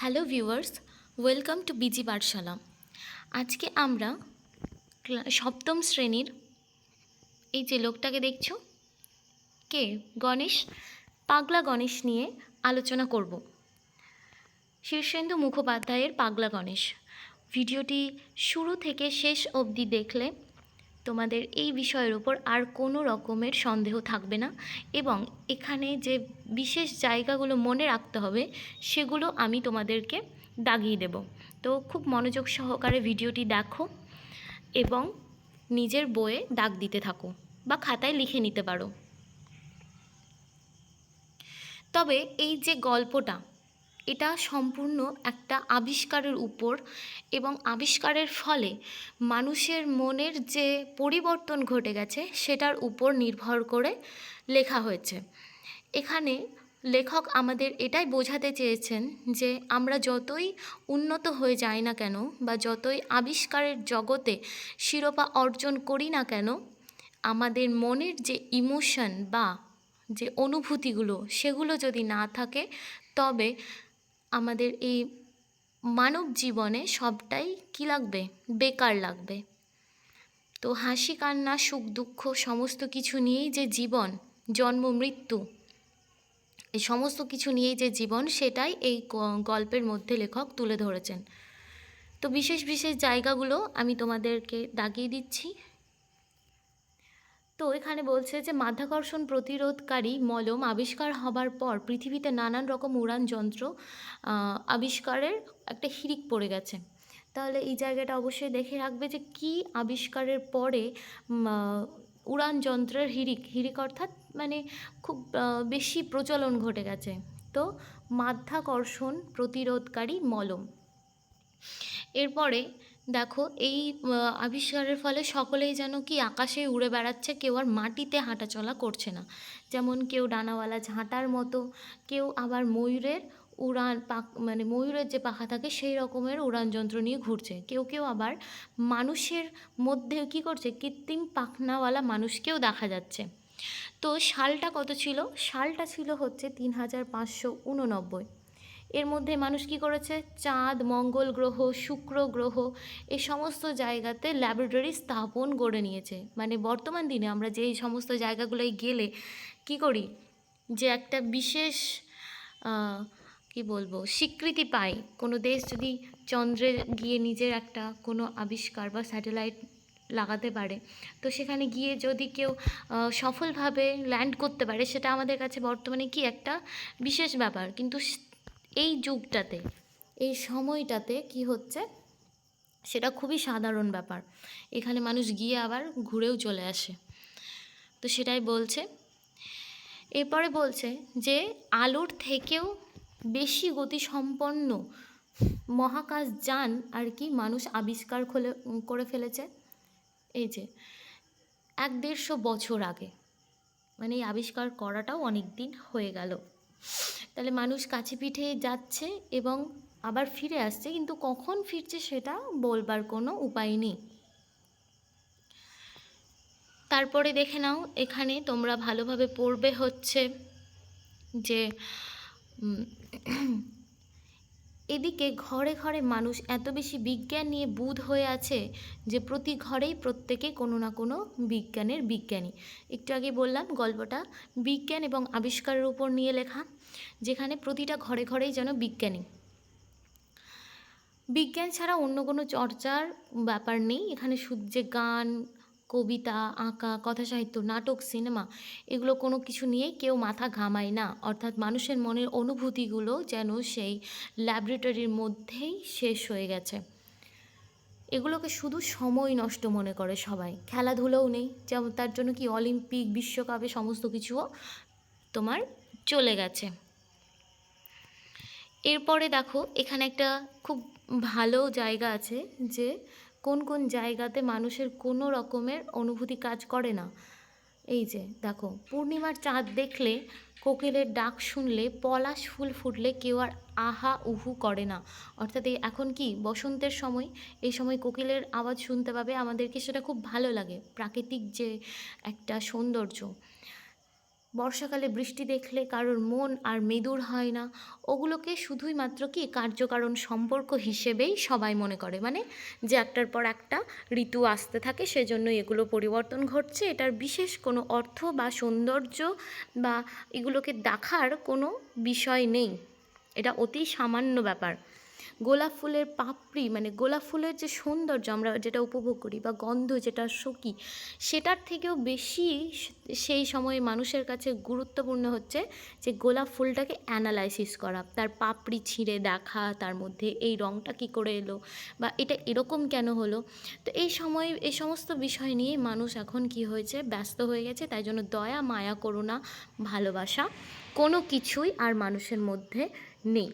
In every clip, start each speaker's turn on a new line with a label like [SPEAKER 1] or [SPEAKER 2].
[SPEAKER 1] Hello viewers, welcome to BG Pathshala. আজকে আমরা সপ্তম শ্রেণির এই যে লোকটাকে দেখছ, কে? গণেশ, পাগলা গণেশ নিয়ে আলোচনা করব। শীর্ষেন্দু মুখোপাধ্যায়ের পাগলা গণেশ। ভিডিওটি শুরু থেকে শেষ অবধি দেখলে তোমাদের এই বিষয়ের উপর আর কোনো রকমের সন্দেহ থাকবে না এবং এখানে যে বিশেষ জায়গাগুলো মনে রাখতে হবে সেগুলো আমি তোমাদেরকে দাগিয়ে দেব। তো খুব মনোযোগ সহকারে ভিডিওটি দেখো এবং নিজের বইয়ে দাগ দিতে থাকো বা খাতায় লিখে নিতে পারো। তবে এই যে গল্পটা এটা সম্পূর্ণ একটা আবিষ্কারের উপর এবং আবিষ্কারের ফলে মানুষের মনের যে পরিবর্তন ঘটে গেছে সেটার উপর নির্ভর করে লেখা হয়েছে। এখানে লেখক আমাদের এটাই বোঝাতে চেয়েছেন যে আমরা যতই উন্নত হয়ে যাই না কেন বা যতই আবিষ্কারের জগতে শিরোপা অর্জন করি না কেন, আমাদের মনের যে ইমোশন বা যে অনুভূতিগুলো সেগুলো যদি না থাকে, তবে আমাদের এই মানব জীবনে সবটাই কি লাগবে? বেকার লাগবে। তো হাসি, কান্না, সুখ, দুঃখ সমস্ত কিছু নিয়েই যে জীবন, জন্ম, মৃত্যু, এই সমস্ত কিছু নিয়েই যে জীবন, সেটাই এই গল্পের মধ্যে লেখক তুলে ধরেছেন। তো বিশেষ বিশেষ জায়গাগুলো আমি তোমাদেরকে দাগিয়ে দিচ্ছি। তো এখানে বলছে যে, মাধ্যাকর্ষণ প্রতিরোধকারী মলম আবিষ্কার হবার পর পৃথিবীতে নানান রকম উড়ান যন্ত্র আবিষ্কারের একটা হিরিক পড়ে গেছে। তাহলে এই জায়গাটা অবশ্যই দেখে রাখবে যে, কি আবিষ্কারের পরে উড়ান যন্ত্রের হিরিক হিরিক অর্থাৎ মানে খুব বেশি প্রচলন ঘটে গেছে। তো মাধ্যাকর্ষণ প্রতিরোধকারী মলম। এরপরে দেখো, এই আবিষ্কারের ফলে সকলেই যেন কি আকাশে উড়ে বেড়াচ্ছে, কেউ আর মাটিতে হাঁটাচলা করছে না। যেমন কেউ ডানাওয়ালা ঝাঁটার মতো, কেউ আবার ময়ূরের উড়ান পাক মানে ময়ূরের যে পাখা থাকে, সেই রকমের উড়ান যন্ত্র নিয়ে ঘুরছে। কেউ কেউ আবার মানুষের মধ্যে কি করছে, কৃত্রিম পাখনাওয়ালা মানুষকেও দেখা যাচ্ছে। তো সালটা কত ছিল? সালটা ছিল হচ্ছে তিন হাজার পাঁচশো উননব্বই। এর মধ্যে মানুষ কি করেছে? চাঁদ, মঙ্গল গ্রহ, শুক্র গ্রহ এই সমস্ত জায়গাতে ল্যাবরেটরি স্থাপন গড়ে নিয়েছে। মানে বর্তমান দিনে আমরা যে সমস্ত জায়গাগুলোয় গেলে কি করি? যে একটা বিশেষ কি বলব, স্বীকৃতি পাই। কোনো দেশ যদি চন্দ্রে গিয়ে নিজের একটা কোনো আবিষ্কার বা স্যাটেলাইট লাগাতে পারে, তো সেখানে গিয়ে যদি কেউ সফলভাবে ল্যান্ড করতে পারে, সেটা আমাদের কাছে বর্তমানে কি একটা বিশেষ ব্যাপার। কিন্তু এই যুগটাতে, এই সময়টাতে কি হচ্ছে? সেটা খুবই সাধারণ ব্যাপার। এখানে মানুষ গিয়ে আবার ঘুরেও চলে আসে। তো সেটাই বলছে। এরপরে বলছে যে, আলোর থেকেও বেশি গতিসম্পন্ন মহাকাশ যান আর কি মানুষ আবিষ্কার খোলে, করে ফেলেছে। এই যে, এক দেড়শো বছর আগে। মানে এই আবিষ্কার করাটাও অনেক দিন হয়ে গেল। তাহলে মানুষ কাছে পিঠে যাচ্ছে এবং আবার ফিরে আসছে, কিন্তু কখন ফিরছে সেটা বলবার কোনো উপায় নেই। তারপরে দেখে নাও, এখানে তোমরা ভালোভাবে পড়বে হচ্ছে যে এদিকে ঘরে ঘরে মানুষ এত বেশি বিজ্ঞান নিয়ে বুধ হয়ে আছে যে প্রতি ঘরেই প্রত্যেকে কোনো না কোনো বিজ্ঞানের বিজ্ঞানী। একটু আগে বললাম গল্পটা বিজ্ঞান এবং আবিষ্কারের উপর নিয়ে লেখা, যেখানে প্রতিটা ঘরে ঘরেই যেন বিজ্ঞানী। বিজ্ঞান ছাড়া অন্য কোনো চর্চার ব্যাপার নেই। এখানে শুধু যে গান কবিতা, আঁকা কথা সাহিত্য নাটক, সিনেমা, এগুলো কোনো কিছু নিয়ে কেউ মাথা ঘামায় না। অর্থাৎ মানুষের মনের অনুভূতিগুলো যেন সেই ল্যাবরেটরির মধ্যেই শেষ হয়ে গেছে। এগুলোকে শুধু সময় নষ্ট মনে করে সবাই। খেলাধুলোও নেই। যেমন তার জন্য কি অলিম্পিক বিশ্বকাপে সমস্ত কিছুও তোমার চলে গেছে। এরপরে দেখো, এখানে একটা খুব ভালো জায়গা আছে যে কোন কোন জায়গাতে মানুষের কোনো রকমের অনুভূতি কাজ করে না। এই যে, দেখো, পূর্ণিমার চাঁদ দেখলে, কোকিলের ডাক শুনলে, পলাশ ফুল ফুটলে কেউ আর আহা উহু করে না। অর্থাৎ এই এখন কি, বসন্তের সময়, এই সময় কোকিলের আওয়াজ শুনতে পাবে, আমাদেরকে সেটা খুব ভালো লাগে। প্রাকৃতিক যে একটা সৌন্দর্য বর্ষাকালে বৃষ্টি দেখলে কারোর মন আর মেদুর হয় না। ওগুলোকে শুধুই মাত্র কি কার্যকারণ সম্পর্ক হিসেবেই সবাই মনে করে। মানে যে একটার পর একটা ঋতু আসতে থাকে সেজন্য এগুলো পরিবর্তন ঘটছে। এটার বিশেষ কোনো অর্থ বা সৌন্দর্য বা এগুলোকে দেখার কোনো বিষয় নেই। এটা অতি সামান্য ব্যাপার। গোলাপ ফুলের পাপড়ি মানে গোলাপ ফুলের যে সৌন্দর্য আমরা যেটা উপভোগ করি বা গন্ধ যেটা সকি সেটার থেকেও বেশি সেই সময়ে মানুষের কাছে গুরুত্বপূর্ণ হচ্ছে যে গোলাপ ফুলটাকে অ্যানালাইসিস করা, তার পাপড়ি ছিঁড়ে দেখা, তার মধ্যে এই রঙটা কী করে এলো বা এটা এরকম কেন হলো? তো এই সময়, এই সমস্ত বিষয় নিয়ে মানুষ এখন কি হয়েছে? ব্যস্ত হয়ে গেছে, তাই জন্য দয়া, মায়া, করুণা, ভালোবাসা কোনো কিছুই আর মানুষের মধ্যে নেই।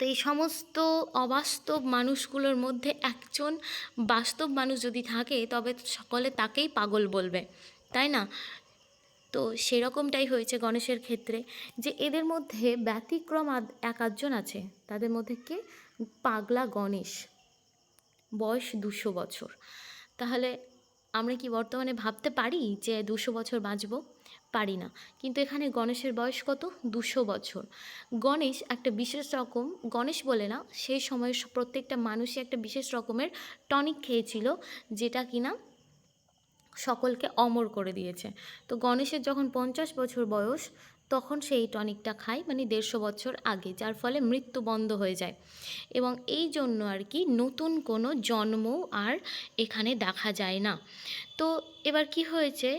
[SPEAKER 1] তো এই সমস্ত অবাস্তব মানুষগুলোর মধ্যে একজন বাস্তব মানুষ যদি থাকে, তবে সকলে তাকেই পাগল বলবে, তাই না? তো সেরকমটাই হয়েছে গণেশের ক্ষেত্রে, যে এদের মধ্যে ব্যতিক্রম এক আধজন আছে। তাদের মধ্যে কে? পাগলা গণেশ, বয়স দুশো বছর। তাহলে আমরা কি বর্তমানে ভাবতে পারি যে দুশো বছর বাঁচব? পারি না। কিন্তু এখানে গণেশের বয়স কত? দুশো বছর। গণেশ একটা বিশেষ রকম, গণেশ বলে না, সেই সময় প্রত্যেকটা মানুষই একটা বিশেষ রকমের টনিক খেয়েছিল, যেটা কিনা সকলকে অমর করে দিয়েছে। তো গণেশের যখন পঞ্চাশ বছর বয়স তখন সেই টনিকটা খায় মানে দেড়শো বছর আগে, যার ফলে মৃত্যু বন্ধ হয়ে যায়। এবং এই জন্য আর কি নতুন কোনো জন্ম আর এখানে দেখা যায় না। তো এবার কি হয়েছে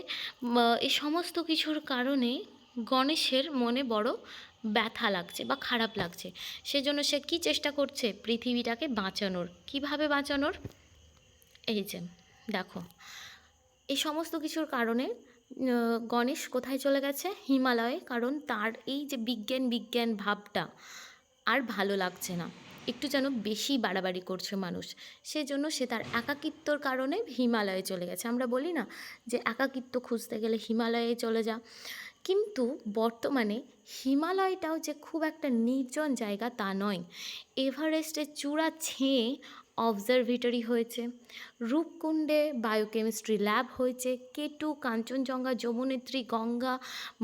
[SPEAKER 1] এই সমস্ত কিছুর কারণে গণেশের মনে বড় ব্যথা লাগছে বা খারাপ লাগছে। সেজন্য সে কি চেষ্টা করছে পৃথিবীটাকে বাঁচানোর? কীভাবে বাঁচানোর? এই যে, দেখো। এই সমস্ত কিছুর কারণে গণেশ কোথায় চলে গেছে? হিমালয়ে। কারণ তার এই যে বিজ্ঞান বিজ্ঞান ভাবটা আর ভালো লাগছে না। একটু যেন বেশি বাড়াবাড়ি করছে মানুষ। সেজন্য সে তার একাকিত্বর কারণে হিমালয়ে চলে গেছে। আমরা বলি না যে একাকিত্ব খুঁজতে গেলে হিমালয়ে চলে যা। কিন্তু বর্তমানে হিমালয়টাও যে খুব একটা নির্জন জায়গা তা নয়। এভারেস্টের চূড়া ছেয়ে অবজারভেটরি হয়েছে। রূপকুণ্ডে বায়োকেমিস্ট্রি ল্যাব হয়েছে। কেটু, কাঞ্চনজঙ্ঘা, যমুনেত্রী, গঙ্গা,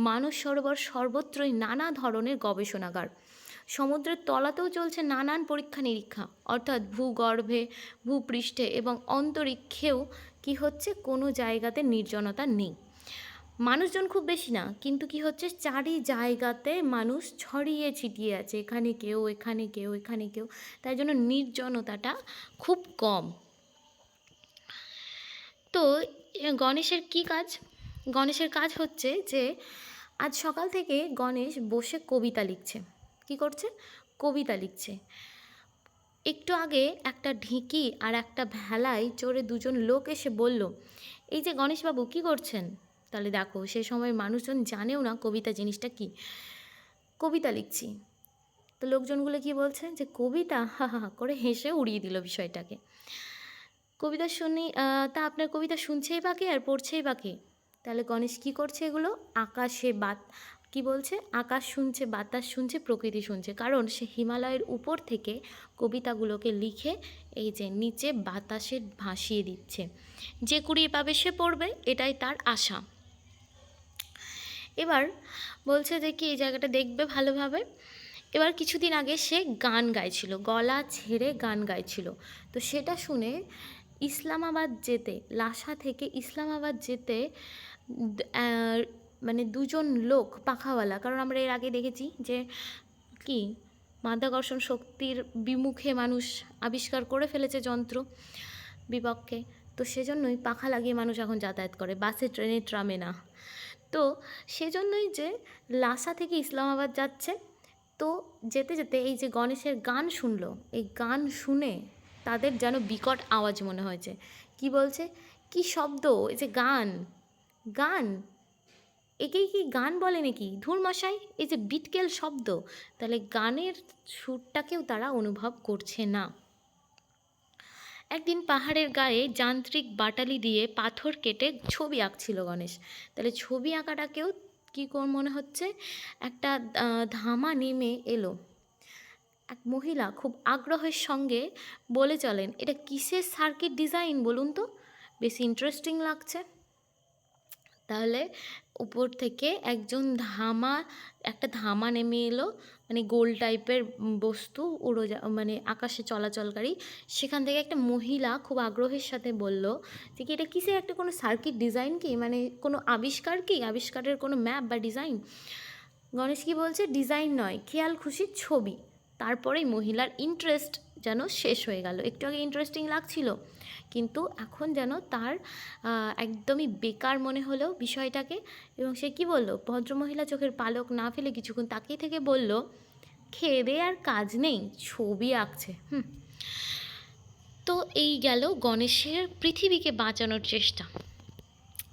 [SPEAKER 1] মানস সরোবর সর্বত্রই নানা ধরনের গবেষণাগার। সমুদ্রের তলাতেও চলছে নানান পরীক্ষা নিরীক্ষা অর্থাৎ ভূগর্ভে, ভূপৃষ্ঠে এবং অন্তরিক্ষেও কি হচ্ছে কোনো জায়গাতে নির্জনতা নেই। মানুষজন খুব বেশি না, কিন্তু কি হচ্ছে? চারি জায়গাতে মানুষ ছড়িয়ে ছিটিয়ে আছে, এখানে কেউ এখানে কেউ এখানে কেউ। তাই জন্য নির্জনতাটা খুব কম। তো গণেশের কি কাজ? গণেশের কাজ হচ্ছে যে, আজ সকাল থেকে গণেশ বসে কবিতা লিখছে। কি করছে? কবিতা লিখছে। একটু আগে একটা ঢিকি আর একটা ভেলায় চড়ে দুজন লোক এসে বলল, এই যে গণেশবাবু, কি করছেন? তাহলে দেখো সে সময় মানুষজন জানেও না কবিতা জিনিসটা কি। কবিতা লিখছি। তো লোকজনগুলো কি বলছে যে, কবিতা, হা হা হা, করে হেসে উড়িয়ে দিল বিষয়টাকে। কবিতা শুনি তা আপনার কবিতা শুনছেই বাকি আর পড়ছেই বাকি তাহলে গণেশ কি করছে এগুলো? আকাশে বাত, কি বলছে? আকাশ শুনছে, বাতাস শুনছে, প্রকৃতি শুনছে। কারণ সে হিমালয়ের উপর থেকে কবিতাগুলোকে লিখে এই যে নিচে বাতাসে ভাসিয়ে দিচ্ছে। যে কুড়িয়ে পাবে সে পড়বে, এটাই তার আশা। এবার বলছে যে কি, এই জায়গাটা দেখবে ভালোভাবে। এবার কিছুদিন আগে সে গান গাইছিল, গলা ছেড়ে গান গাইছিল। তো সেটা শুনে ইসলামাবাদ যেতে, লাসা থেকে ইসলামাবাদ যেতে মানে দুজন লোক, পাখাওয়ালা, কারণ আমরা এর আগে দেখেছি যে কি, মাধ্যাকর্ষণ শক্তির বিমুখে মানুষ আবিষ্কার করে ফেলেছে যন্ত্র বিপক্ষে। তো সেজন্যই পাখা লাগিয়ে মানুষ এখন যাতায়াত করে। বাসে, ট্রেনে, ট্রামে না। তো সেজন্যই যে লাসা থেকে ইসলামাবাদ যাচ্ছে, তো যেতে যেতে এই যে গণেশের গান শুনলো, এই গান শুনে তাদের যেন বিকট আওয়াজ মনে হয়েছে। কি বলছে? কি শব্দ? এই যে গান গান? একেই কি গান বলে নাকি? ধুর এই যে বিটকেল শব্দ। তাহলে গানের সুরটাকেও তারা অনুভব করছে না। একদিন পাহাড়ের গায়ে যান্ত্রিক বাটালি দিয়ে পাথর কেটে ছবি আঁকছিল গণেশ। তাহলে ছবি আঁকাটাকেও কী কোন মনে হচ্ছে? একটা ধামা নেমে এলো। এক মহিলা খুব আগ্রহের সঙ্গে বলে চলেন, এটা কিসের সার্কিট ডিজাইন বলুন তো? বেশি ইন্টারেস্টিং লাগছে। তাহলে উপর থেকে একজন ধামা, একটা ধামা নেমে এলো। মানে গোল টাইপের বস্তু উড়োজা মানে আকাশে চলাচলকারী। সেখান থেকে একটা মহিলা খুব আগ্রহের সাথে বলল, যে কি এটা কিসের একটা কোনো সার্কিট ডিজাইন কি? মানে কোনো আবিষ্কার কি? আবিষ্কারের কোনো ম্যাপ বা ডিজাইন গণেশ কি বলছে ডিজাইন নয়, খেয়াল খুশির ছবি। তারপরেই মহিলার ইন্টারেস্ট যেন শেষ হয়ে গেল। একটু আগে ইন্টারেস্টিং লাগছিল। কিন্তু এখন যেন তার একদমই বেকার মনে হলো বিষয়টাকে এবং সে কি বলল, ভদ্রমহিলা চোখের পালক না ফেলে কিছুক্ষণ তাকিয়ে থেকে বলল খেয়ে আর কাজ নেই, ছবি আঁকছে। হুম। তো এই গেল গণেশের পৃথিবীকে বাঁচানোর চেষ্টা।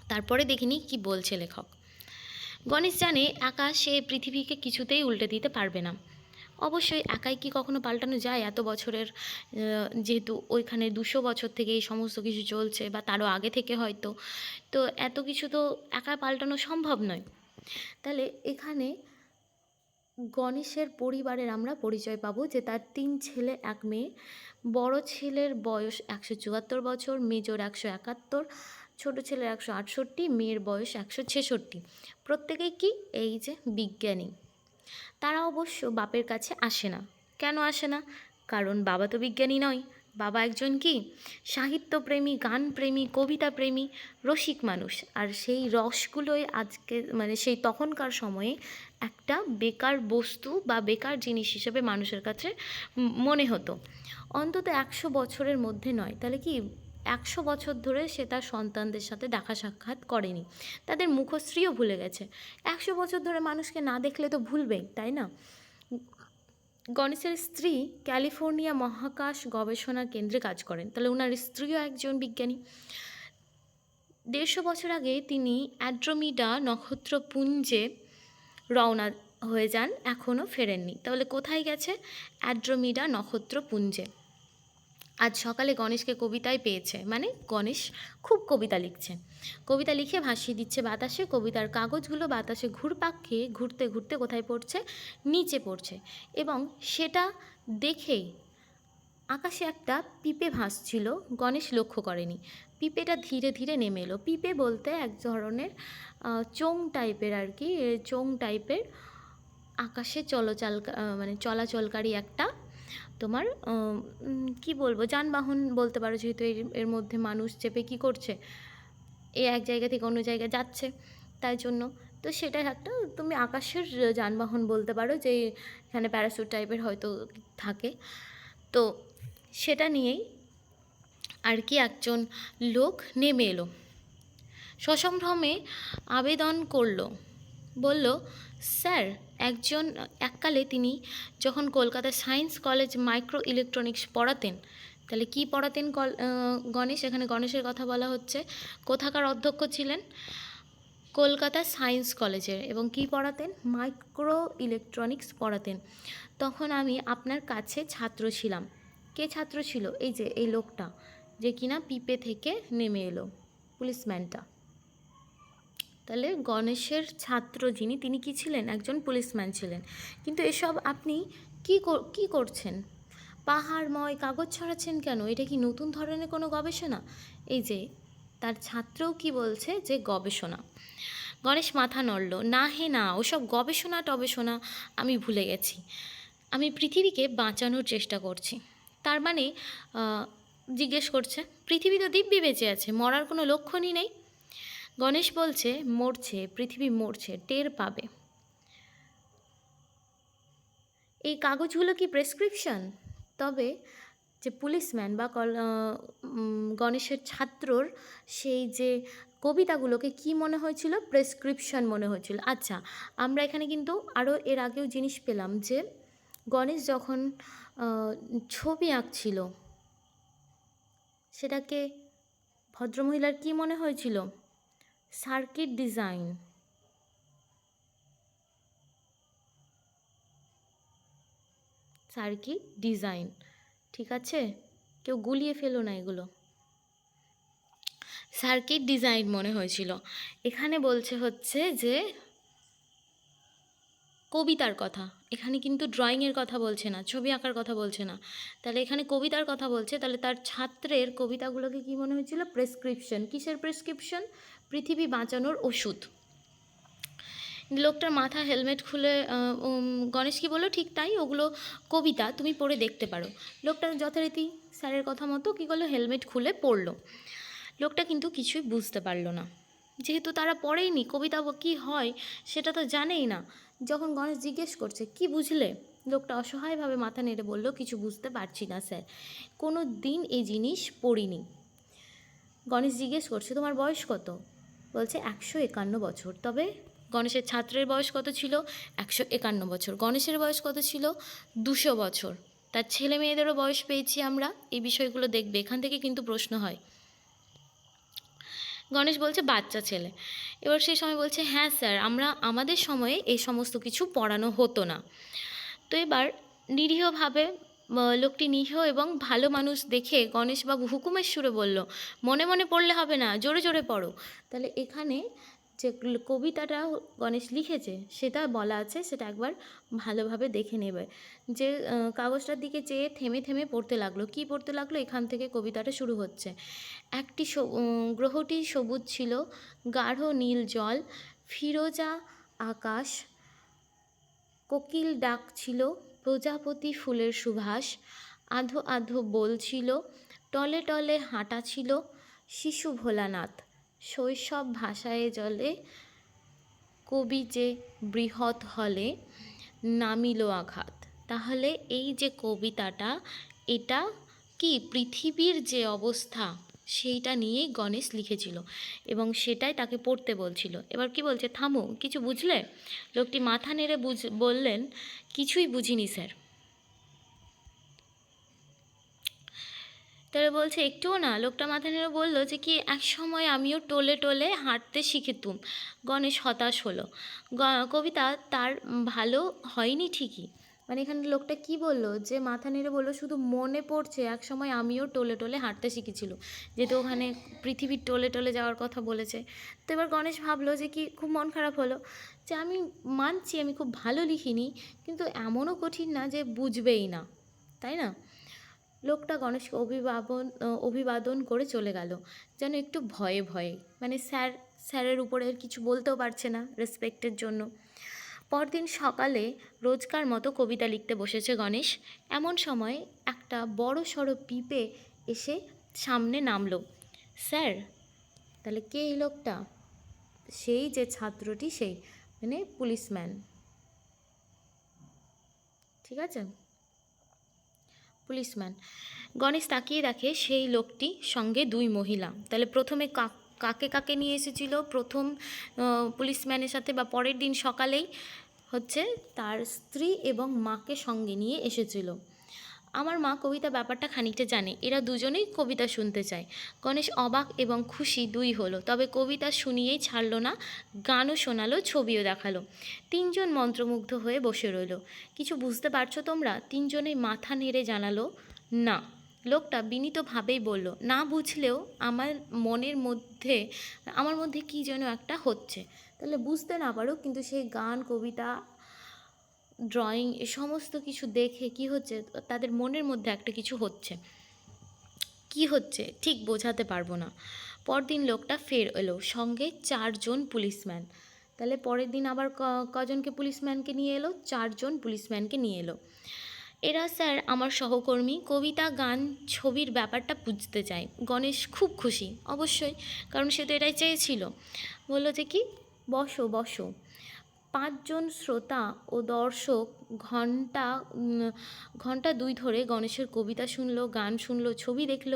[SPEAKER 1] তারপরে দেখিনি কি বলছে লেখক। গণেশ জানে একা সে পৃথিবীকে কিছুতেই উল্টে দিতে পারবে না। অবশ্যই একাই কি কখনো পাল্টানো যায় এত বছরের যেহেতু ওইখানে দুশো বছর থেকে এই সমস্ত কিছু চলছে বা তারও আগে থেকে হয়তো, তো এত কিছু তো একা পাল্টানো সম্ভব নয়। তাহলে এখানে গণেশের পরিবারের আমরা পরিচয় পাবো যে তার তিন ছেলে, এক মেয়ে। বড় ছেলের বয়স একশো চুয়াত্তর বছর, মেজর একশো একাত্তর, ছোটো ছেলের একশো আটষট্টি, মেয়ের বয়স একশো ছেষট্টি। প্রত্যেকেই কি? এই যে বিজ্ঞানী। তারা অবশ্য বাপের কাছে আসে না। কেন আসে না? কারণ বাবা তো বিজ্ঞানী নয়। বাবা একজন কি? সাহিত্যপ্রেমী, গানপ্রেমী, কবিতাপ্রেমী, রসিক মানুষ। আর সেই রসগুলোই আজকে মানে সেই তখনকার সময়ে একটা বেকার বস্তু বা বেকার জিনিস হিসেবে মানুষের কাছে মনে হতো। অন্তত একশো বছরের মধ্যে নয়। তাহলে কি একশো বছর ধরে সে তার সন্তানদের সাথে দেখা সাক্ষাৎ করেনি। তাদের মুখশ্রীও ভুলে গেছে। একশো বছর ধরে মানুষকে না দেখলে তো ভুলবেই তাই না? গণেশের স্ত্রী ক্যালিফোর্নিয়া মহাকাশ গবেষণা কেন্দ্রে কাজ করেন। তাহলে ওনার স্ত্রীও একজন বিজ্ঞানী। দেড়শো বছর আগে তিনি অ্যাড্রোমিডা নক্ষত্রপুঞ্জে রওনা হয়ে যান, এখনও ফেরেননি। তাহলে কোথায় গেছে? অ্যাড্রোমিডা নক্ষত্রপুঞ্জে। আজ সকালে গণেশকে কবিতায় পেয়েছে। মানে গণেশ খুব কবিতা লিখছে। কবিতা লিখে ভাসিয়ে দিচ্ছে বাতাসে। কবিতার কাগজগুলো বাতাসে ঘুরপাক খেয়ে ঘুরতে ঘুরতে কোথায় পড়ছে? নিচে পড়ছে। এবং সেটা দেখেই আকাশে একটা পিপে ভাসছিল। গণেশ লক্ষ্য করেনি। পিপেটা ধীরে ধীরে নেমে এলো। পিপে বলতে এক ধরনের চোং টাইপের আর কি। চোং টাইপের আকাশে চলচাল মানে চলাচলকারী একটা তোমার কি বলব, যানবাহন বলতে পারো যেহেতু এর এর মধ্যে মানুষ চেপে কি করছে? এ এক জায়গা থেকে অন্য জায়গায় যাচ্ছে, তাই জন্য। তো সেটা একটা, তুমি আকাশের যানবাহন বলতে পারো যে এখানে প্যারাসুট টাইপের হয়তো থাকে। তো সেটা নিয়েই আর কি একজন লোক নেমে এলো। সসম্ভ্রমে আবেদন করল। বলল স্যার, একজন এককালে তিনি যখন Kolkata science college microelectronics পড়াতেন, তাহলে কি পড়াতেন গণেশ? এখানে গণেশের কথা বলা হচ্ছে। কোথাকার অধ্যক্ষ ছিলেন? কলকাতা সায়েন্স কলেজের। এবং কি পড়াতেন? মাইক্রো ইলেকট্রনিক্স পড়াতেন। তখন আমি আপনার কাছে ছাত্র ছিলাম। কে ছাত্র ছিল? এই যে, এই লোকটা, যে কিনা পিপে থেকে নেমে এলো, পুলিশম্যানটা। তাহলে গণেশের ছাত্র যিনি, তিনি কি ছিলেন? একজন পুলিশম্যান ছিলেন। কিন্তু এসব আপনি কি কি করছেন? পাহাড়ময় কাগজ ছড়াচ্ছেন কেন? এটা কি নতুন ধরনের কোনো গবেষণা? এই যে, তার ছাত্রও কি বলছে যে গবেষণা। গণেশ মাথা নড়ল, না হে না, ওসব গবেষণা টবেষণা, আমি ভুলে গেছি। আমি পৃথিবীকে বাঁচানোর চেষ্টা করছি। তার মানে জিজ্ঞেস করছে পৃথিবী তো দিব্যি বেঁচে আছে, মরার কোনো লক্ষণই নেই? গণেশ বলছে, মরছে, পৃথিবী মরছে, টের পাবে। এই কাগজগুলো কি প্রেসক্রিপশন তবে যে পুলিশম্যান বা গণেশের ছাত্রর সেই যে কবিতাগুলোকে কি মনে হয়েছিল? প্রেসক্রিপশন মনে হয়েছিল। আচ্ছা আমরা এখানে কিন্তু আরও এর আগেও জিনিস পেলাম যে গণেশ যখন ছবি আঁকছিল, সেটাকে ভদ্রমহিলার কি মনে হয়েছিল? সার্কিট ডিজাইন সার্কিট ডিজাইন ঠিক আছে? কেউ গুলিয়ে ফেলো না এগুলো। সার্কিট ডিজাইন মনে হয়েছিল। এখানে বলছে হচ্ছে যে, কবিতার কথা। এখানে কিন্তু ড্রয়িংয়ের কথা বলছে না, ছবি আঁকার কথা বলছে না। তাহলে এখানে কবিতার কথা বলছে, তাহলে তার ছাত্রের কবিতাগুলোকে কি মনে হয়েছিল? প্রেসক্রিপশন কিসের প্রেসক্রিপশন পৃথিবী বাঁচানোর ওষুধ। লোকটার মাথা হেলমেট খুলে গণেশ কি বলল? ঠিক তাই, ওগুলো কবিতা, তুমি পড়ে দেখতে পারো। লোকটা যথারীতি স্যারের কথা মতো কী করল? হেলমেট খুলে পড়ল। লোকটা কিন্তু কিছুই বুঝতে পারল না। যেহেতু তারা পড়েইনি, কবিতা কি হয়, সেটা তো জানেই না। যখন গণেশ জিজ্ঞেস করছে, কি বুঝলে? লোকটা অসহায়ভাবে মাথা নেড়ে বলল, কিছু বুঝতে পারছি না, স্যার। কোনো দিন এই জিনিস পড়িনি। গণেশ জিজ্ঞেস করছে, তোমার বয়স কত? বলছে একশো একান্ন বছর। তবে গণেশের ছাত্রের বয়স কত ছিল? একশো একান্ন বছর। গণেশের বয়স কত ছিল? দুশো বছর। তার ছেলে মেয়েদেরও বয়স পেয়েছি আমরা। এই বিষয়গুলো দেখবে। এখান থেকে কিন্তু প্রশ্ন হয়। গণেশ বলছে, বাচ্চা ছেলে। এবার সেই সময় বলছে হ্যাঁ স্যার, আমরা, আমাদের সময়ে এই সমস্ত কিছু পড়ানো হতো না। তো এবার নিরীহভাবে লোকটি নিহ এবং ভালো মানুষ দেখে গণেশবাবু হুকুমের সুরে বলল, মনে মনে পড়লে হবে না, জোরে জোরে পড়ো। তাহলে এখানে যে কবিতাটা গণেশ লিখেছে, সেটা বলা আছে, সেটা একবার ভালোভাবে দেখে নেবে। যে কাগজটার দিকে চেয়ে থেমে থেমে পড়তে লাগল। কি পড়তে লাগল? এখান থেকে কবিতাটা শুরু হচ্ছে। একটি গ্রহটি সবুজ ছিল, গাঢ় নীল জল, ফিরোজা আকাশ, কোকিল ডাক ছিল প্রজাপতি ফুলের সুভাষ। আধো আধো বলছিল টলে টলে হাঁটা ছিল শিশু ভোলানাথ। শৈশব ভাষায় জলে কবি যে বৃহৎ হলে নামিল আঘাত। তাহলে এই যে কবিতাটা, এটা কি পৃথিবীর যে অবস্থা? সেইটা নিয়েই গণেশ লিখেছিল এবং সেটাই তাকে পড়তে বলছিল। এবার কি বলছে? থামো, কিছু বুঝলে? লোকটি মাথা নেড়ে বুঝ, বললেন, কিছুই বুঝিনি, স্যার। তাহলে বলছে, একটুও না। লোকটা মাথা নেড়ে বলল যে, কি এক সময় আমিও টোলে টোলে হাঁটতে শিখেতুম। গণেশ হতাশ হলো। কবিতা, তার ভালো হয়নি ঠিকই। মানে এখানে লোকটা কি বলল? যে মাথা নেড়ে বলল, শুধু মনে পড়ছে, এক সময় আমিও টোলে টোলে হাঁটতে শিখেছিল। যেহেতু ওখানে পৃথিবীর টোলে টোলে যাওয়ার কথা বলেছে। তো এবার গণেশ ভাবলো যে কি খুব মন খারাপ হলো। যে আমি মানছি, আমি খুব ভালো লিখিনি, কিন্তু এমনও কঠিন না যে বুঝবেই না। তাই না? লোকটা গণেশকে অভিবাদন অভিবাদন করে চলে গেল। যেন একটু ভয়ে ভয়ে। মানে স্যার, স্যারের উপরে কিছু বলতেও পারছে না রেসপেক্টের জন্য। পরদিন সকালে রোজকার মতো কবিতা লিখতে বসেছে গণেশ। এমন সময় একটা বড় সড়ো পিপে এসে সামনে নামলো। স্যার, তাহলে কে এই লোকটা? সেই যে ছাত্রটি সেই মানে পুলিশম্যান। ঠিক আছে? পুলিশম্যান। গণেশ তাকিয়ে দেখে সেই লোকটি সঙ্গে দুই মহিলা। তাহলে প্রথমে কাকে কাকে নিয়ে এসেছিল? প্রথম পুলিশম্যানের সাথে বা পরের দিন সকালেই? হচ্ছে তার স্ত্রী এবং মাকে সঙ্গে নিয়ে এসেছিল। আমার মা কবিতা ব্যাপারটা খানিকটা জানে। এরা দুজনেই কবিতা শুনতে চায়। গণেশ অবাক এবং খুশি দুই হলো। তবে কবিতা শুনিয়েই ছাড়লো না, গানও শোনালো, ছবিও দেখাল। তিনজন মন্ত্রমুগ্ধ হয়ে বসে রইল। কিছু বুঝতে পারছ তোমরা? তিনজনেই মাথা নেড়ে জানালো, না। লোকটা বিনীতভাবেই বলল, না বুঝলেও আমার মনের মধ্যে, আমার মধ্যে কী যেন একটা হচ্ছে। তাহলে বুঝতে না পারো, কিন্তু সেই গান, কবিতা ড্রয়িং এ সমস্ত কিছু দেখে কি হচ্ছে, তাদের মনের মধ্যে একটা কিছু হচ্ছে। কি হচ্ছে ঠিক বোঝাতে পারব না। পরদিন লোকটা ফের এলো, সঙ্গে চারজন পুলিশম্যান। তাহলে পরের দিন আবার কজনকে পুলিশম্যানকে নিয়ে এলো? চারজন পুলিশম্যানকে নিয়ে এলো। এরা স্যার আমার সহকর্মী, কবিতা, গান, ছবির ব্যাপারটা বুঝতে চায়। গণেশ খুব খুশি, অবশ্যই, কারণ সে তো এটাই চেয়েছিল। বলল যে কি? বসো বসো। পাঁচজন শ্রোতা ও দর্শক ঘণ্টা ঘণ্টা দুই ধরে গণেশের কবিতা শুনলো, গান শুনলো, ছবি দেখল।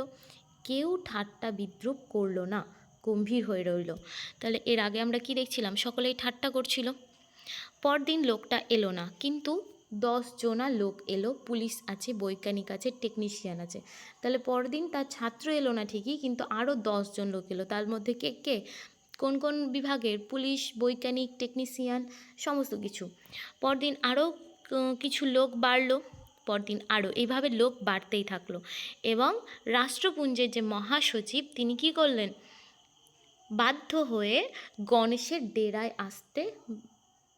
[SPEAKER 1] কেউ ঠাট্টা বিদ্রুপ করল না, গম্ভীর হয়ে রইল। তাহলে এর আগে আমরা কি দেখছিলাম? সকলেই ঠাট্টা করছিল। পরদিন লোকটা এলো না, কিন্তু দশ জনা লোক এলো। পুলিশ আছে, বৈজ্ঞানিক আছে টেকনিশিয়ান আছে। তাহলে পরদিন তার ছাত্র এলো না ঠিকই, কিন্তু আরও জন লোক এলো। তার মধ্যে কে কে? কোন কোন বিভাগের পুলিশ, বৈজ্ঞানিক, টেকনিশিয়ান, সমস্ত কিছু। পরদিন আরও কিছু লোক বাড়লো, পরদিন আরও। এইভাবে লোক বাড়তেই থাকল। এবং রাষ্ট্রপুঞ্জের যে মহাসচিব, তিনি কি করলেন? বাধ্য হয়ে গণেশের ডেরায় আসতে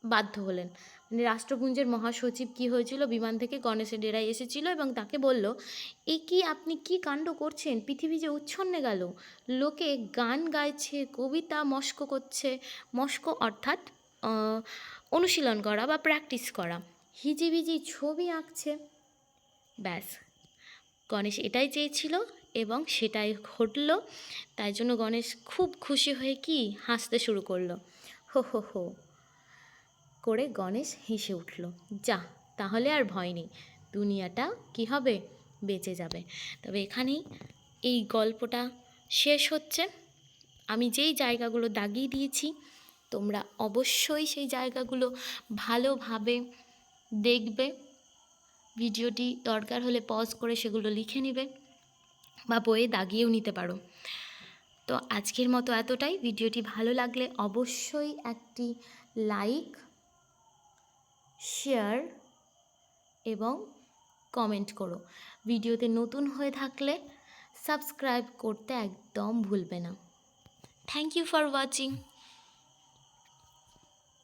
[SPEAKER 1] বাধ্য হলেন। মানে রাষ্ট্রপুঞ্জের মহাসচিব কি হয়েছিল? বিমান থেকে গণেশের ডেরায় এসেছিল এবং তাকে বলল, এ কি আপনি কি কাণ্ড করছেন? পৃথিবী যে উচ্ছন্নে গেল। লোকে গান গাইছে, কবিতা মস্ক করছে, মস্ক অর্থাৎ অনুশীলন করা বা প্র্যাকটিস করা। হিজিবিজি ছবি আঁকছে। ব্যাস। গণেশ এটাই চেয়েছিল এবং সেটাই ঘটল। তাই জন্য গণেশ খুব খুশি হয়ে কি? হাসতে শুরু করল। হো হো হো। করে গণেশ হেসে উঠল, যা, তাহলে আর ভয় নেই। দুনিয়াটা কি হবে? বেঁচে যাবে। তবে এখানেই এই গল্পটা শেষ হচ্ছে। আমি যেই জায়গাগুলো দাগিয়ে দিয়েছি, তোমরা অবশ্যই সেই জায়গাগুলো ভালোভাবে দেখবে। ভিডিওটি দরকার হলে পজ করে সেগুলো লিখে নেবে বা বইয়ে দাগিয়েও নিতে পারো। তো আজকের মতো এতটাই। ভিডিওটি ভালো লাগলে অবশ্যই একটি লাইক শেয়ার এবং কমেন্ট করো। ভিডিওতে নতুন হয়ে থাকলে সাবস্ক্রাইব করতে একদম ভুলবে না। Thank you for watching